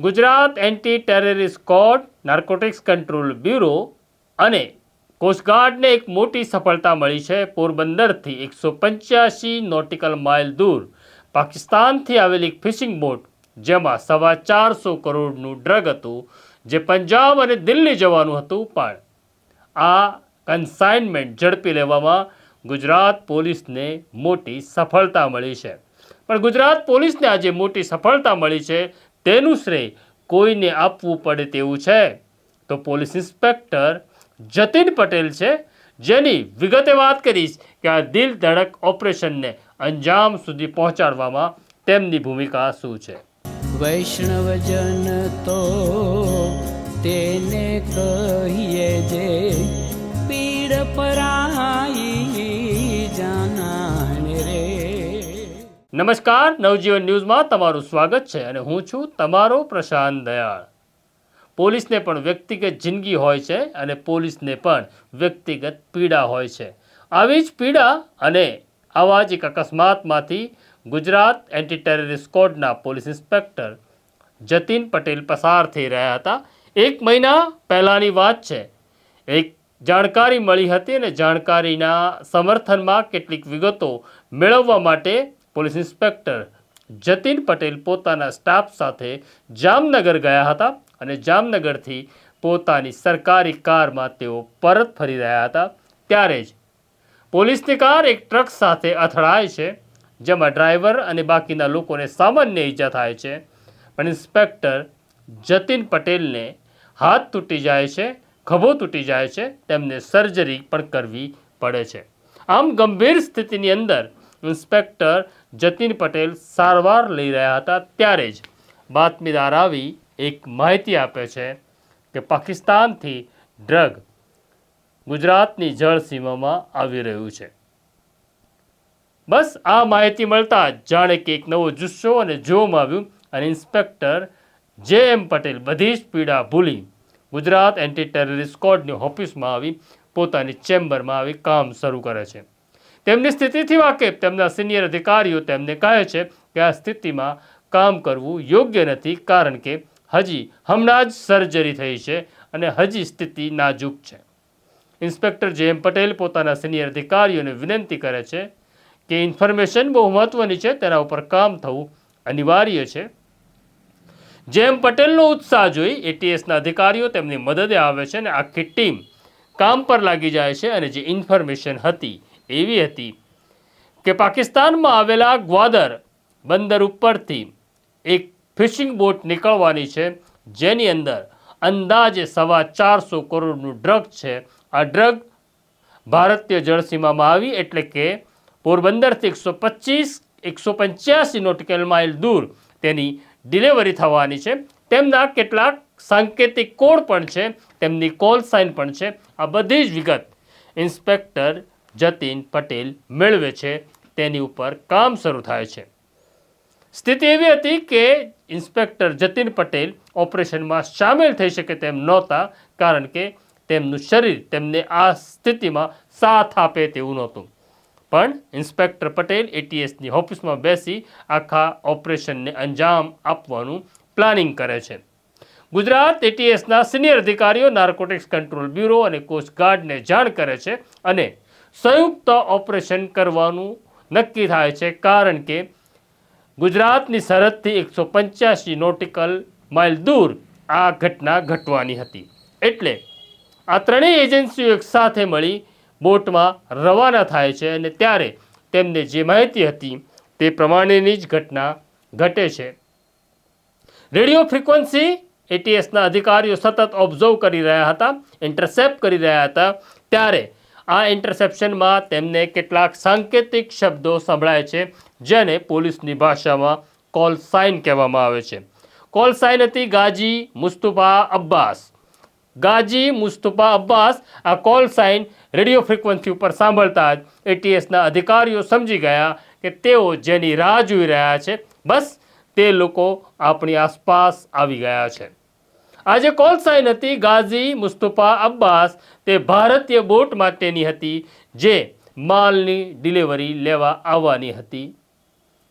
Gujarat anti terrorist squad, narcotics control bureau અને કોસ્ટગાર્ડને એક મોટી સફળતા મળી છે. પોરબંદરથી એકસો પંચ્યાસી નોટિકલ માઇલ દૂર પાકિસ્તાનથી આવેલી એક ફિશિંગ બોટ, જેમાં સવા ચારસો કરોડનું ડ્રગ હતું, જે પંજાબ અને દિલ્હી જવાનું હતું. પણ આ કન્સાઇનમેન્ટ ઝડપી લેવામાં ગુજરાત પોલીસને મોટી સફળતા મળી છે. પણ ગુજરાત પોલીસને આજે મોટી સફળતા મળી છે તેનું શ્રેય કોઈને આપવું પડે તેવું છે? તો પોલીસ ઇન્સ્પેક્ટર જતીન પટેલ છે, જેની વિગતે વાત કરીશ કે આ દિલ ધડક ઓપરેશનને અંજામ સુધી પહોંચાડવામાં તેમની ભૂમિકા શું છે? વૈષ્ણવજન તો તેને કહીએ જે પીડ પરાઈ નમસ્કાર, નવજીવન ન્યૂઝમાં તમારું સ્વાગત છે અને હું છું તમારો પ્રશાંત દયાળ. પોલીસને પણ વ્યક્તિગત જિંદગી હોય છે અને પોલીસને પણ વ્યક્તિગત પીડા હોય છે. આવી જ પીડા અને આવા જ એક અકસ્માતમાંથી ગુજરાત એન્ટી ટેરરિસ્ટ સ્કોડના પોલીસ ઇન્સ્પેક્ટર જતીન પટેલ પસાર થઈ રહ્યા હતા. એક મહિના પહેલાંની વાત છે. એક જાણકારી મળી હતી અને જાણકારીના સમર્થનમાં કેટલીક વિગતો મેળવવા માટે પોલીસ ઇન્સ્પેક્ટર જતીન પટેલ પોતાના સ્ટાફ સાથે જામનગર ગયા હતા અને જામનગરથી પોતાની સરકારી કારમાં તેઓ પરત ફરી રહ્યા હતા. ત્યારે જ પોલીસની કાર એક ટ્રક સાથે અથડાય છે, જેમાં ડ્રાઈવર અને બાકીના લોકોને સામાન્ય ઈજા થાય છે. પણ ઇન્સ્પેક્ટર જતીન પટેલને હાથ તૂટી જાય છે, ખભો તૂટી જાય છે, તેમને સર્જરી પણ કરવી પડે છે. આમ ગંભીર સ્થિતિની અંદર ઇન્સ્પેક્ટર જતીન પટેલ સારવાર લઈ રહ્યા હતા ત્યારે જ બાતમીદાર આવી એક માહિતી આપે છે કે પાકિસ્તાનથી ડ્રગ ગુજરાતની જળ સીમામાં આવી રહ્યું છે. બસ આ માહિતી મળતા જાણે કે એક નવો જુસ્સો અને જોમ આવ્યું અને ઇન્સ્પેક્ટર જે એમ પટેલ બધી જ પીડા ભૂલી ગુજરાત એન્ટી ટેરરિસ્ટ સ્કોડની ઓફિસમાં આવી પોતાની ચેમ્બરમાં આવી કામ શરૂ કરે છે. તેમની સ્થિતિથી વાકેફ તેમના સિનિયર અધિકારીઓ તેમને કહે છે કે આ સ્થિતિમાં કામ કરવું યોગ્ય નથી કારણ કે હજી હમણાં જ સર્જરી થઈ છે અને હજી સ્થિતિ નાજુક છે. ઇન્સ્પેક્ટર જે એમ પટેલ પોતાના સિનિયર અધિકારીઓને વિનંતી કરે છે કે ઇન્ફોર્મેશન બહુ મહત્વની છે, તેના ઉપર કામ થવું અનિવાર્ય છે. જેમ પટેલનો ઉત્સાહ જોઈ એટીએસના અધિકારીઓ તેમની મદદે આવે છે અને આખી ટીમ કામ પર લાગી જાય છે અને જે ઇન્ફોર્મેશન હતી એવી હતી કે પાકિસ્તાનમાં આવેલા ગ્વાદર બંદર ઉપરથી એક ફિશિંગ બોટ નીકળવાની છે, જેની અંદર અંદાજે સવા ચારસો કરોડનું ડ્રગ છે. આ ડ્રગ ભારતીય જળસીમામાં આવી એટલે કે પોરબંદરથી એકસો પચીસ, એકસો પંચ્યાસી નોટિકલ માઇલ દૂર તેની ડિલિવરી થવાની છે. તેમના કેટલાક સાંકેતિક કોડ પણ છે, તેમની કોલ સાઇન પણ છે. આ બધી જ વિગત ઇન્સ્પેક્ટર જતીન પટેલ મેળવે છે. તેની ઉપર કામ શરૂ થાય છે. સ્થિતિ એવી હતી કે ઇન્સ્પેક્ટર જતીન પટેલ ઓપરેશનમાં સામેલ થઈ શકે તેમ નહોતા, કારણ કે તેમનું શરીર તેમને આ સ્થિતિમાં સાથ આપે તેવું નહોતું. પણ ઇન્સ્પેક્ટર પટેલ એટીએસની ઓફિસમાં બેસી આખા ઓપરેશનને અંજામ આપવાનું પ્લાનિંગ કરે છે. ગુજરાત એટીએસના સિનિયર અધિકારીઓ, નાર્કોટિક્સ કંટ્રોલ બ્યુરો અને કોસ્ટગાર્ડને જાણ કરે છે અને સંયુક્ત ઓપરેશન કરવાનું નક્કી થાય છે કારણ કે ગુજરાતની સરહદથી એકસો પંચ્યાસી નોટિકલ માઇલ દૂર આ ઘટના ઘટવાની હતી. એટલે આ ત્રણેય એજન્સીઓ એક સાથે મળી બોટમાં રવાના થાય છે અને ત્યારે તેમને જે માહિતી હતી તે પ્રમાણેની જ ઘટના ઘટે છે. રેડિયો ફ્રિકવન્સી એટીએસના અધિકારીઓ સતત ઓબ્ઝર્વ કરી રહ્યા હતા, ઇન્ટરસેપ્ટ કરી રહ્યા હતા. ત્યારે આ ઇન્ટરસેપ્શનમાં તેમને કેટલાક સાંકેતિક શબ્દો સંભળાય છે, જેને પોલીસની ભાષામાં કોલ સાઇન કહેવામાં આવે છે. કોલ સાઇન હતી ગાજી મુસ્તુફા અબ્બાસ. ગાજી મુસ્તુફા અબ્બાસ આ કોલ સાઇન રેડિયો ફ્રિકવન્સી ઉપર સાંભળતા જ એટીએસના અધિકારીઓ સમજી ગયા કે તેઓ જેની રાહ જોઈ રહ્યા છે. બસ તે લોકો આપણી આસપાસ આવી ગયા છે. આ જે કોલ સાઇન હતી ગાઝી, મુસ્તફા, અબ્બાસ તે ભારતીય બોટ માટેની હતી, જે માલની ડિલિવરી લેવા આવવાની હતી.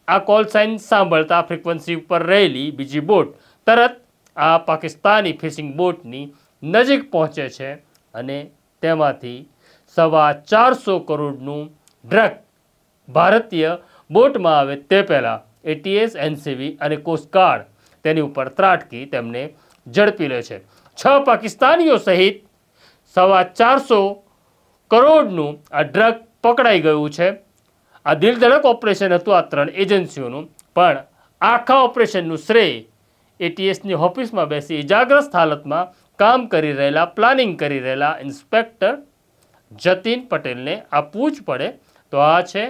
આ કોલ સાઇન સાંભળતા ફ્રીક્વન્સી ઉપર રહેલી બીજી બોટ તરત આ પાકિસ્તાની ફિશિંગ બોટની નજીક પહોંચે છે અને તેમાંથી સવા ચારસો કરોડનું ડ્રગ ભારતીય બોટમાં આવે તે પહેલાં એટીએસ એનસીવી અને કોસ્ટગાર્ડ તેની ઉપર ત્રાટકી, તેમને ઝડપી લે છે. છ પાકિસ્તાનીઓ સહિત સવા ચારસો કરોડનું આ ડ્રગ પકડાઈ ગયું છે. આ દિલધડક ઓપરેશન હતું આ ત્રણ એજન્સીઓનું. પણ આખા ઓપરેશનનું શ્રેય એટીએસની ઓફિસમાં બેસી ઇજાગ્રસ્ત હાલતમાં કામ કરી રહેલા, પ્લાનિંગ કરી રહેલા ઇન્સ્પેક્ટર જતીન પટેલને આપવું જ પડે તો આ છે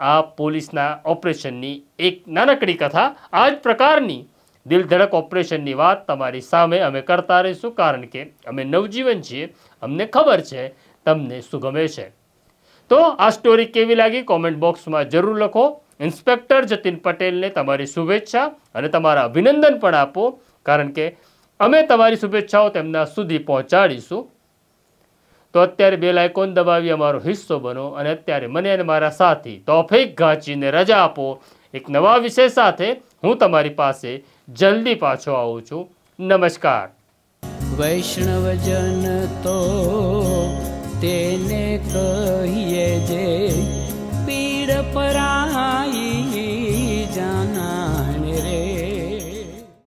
આ પોલીસના ઓપરેશનની એક નાનકડી કથા. આ જ પ્રકારની દિલધડક ઓપરેશનની વાત તમારી સામે અમે કરતા રહીશું કારણ કે અમે નવજીવન છીએ. અમને ખબર છે, તમને શું ગમે છે. તો આ સ્ટોરી કેવી લાગી? કોમેન્ટ બોક્સમાં જરૂર લખો. ઇન્સ્પેક્ટર જતીન પટેલને તમારી શુભેચ્છા અને તમારા અભિનંદન પણ આપો, કારણ કે અમે તમારી શુભેચ્છાઓ તેમના સુધી પહોંચાડીશું. તો અત્યારે બે લાઇકોન દબાવી અમારો હિસ્સો બનો અને અત્યારે મને અને મારા સાથી તોફેક ઘાંચીને રજા આપો. એક નવા વિષય સાથે હું તમારી પાસે જલ્દી પાછો આવું છું. નમસ્કાર. વૈષ્ણવજન તો તેને કહીએ જે પીડ પરાઈ જાના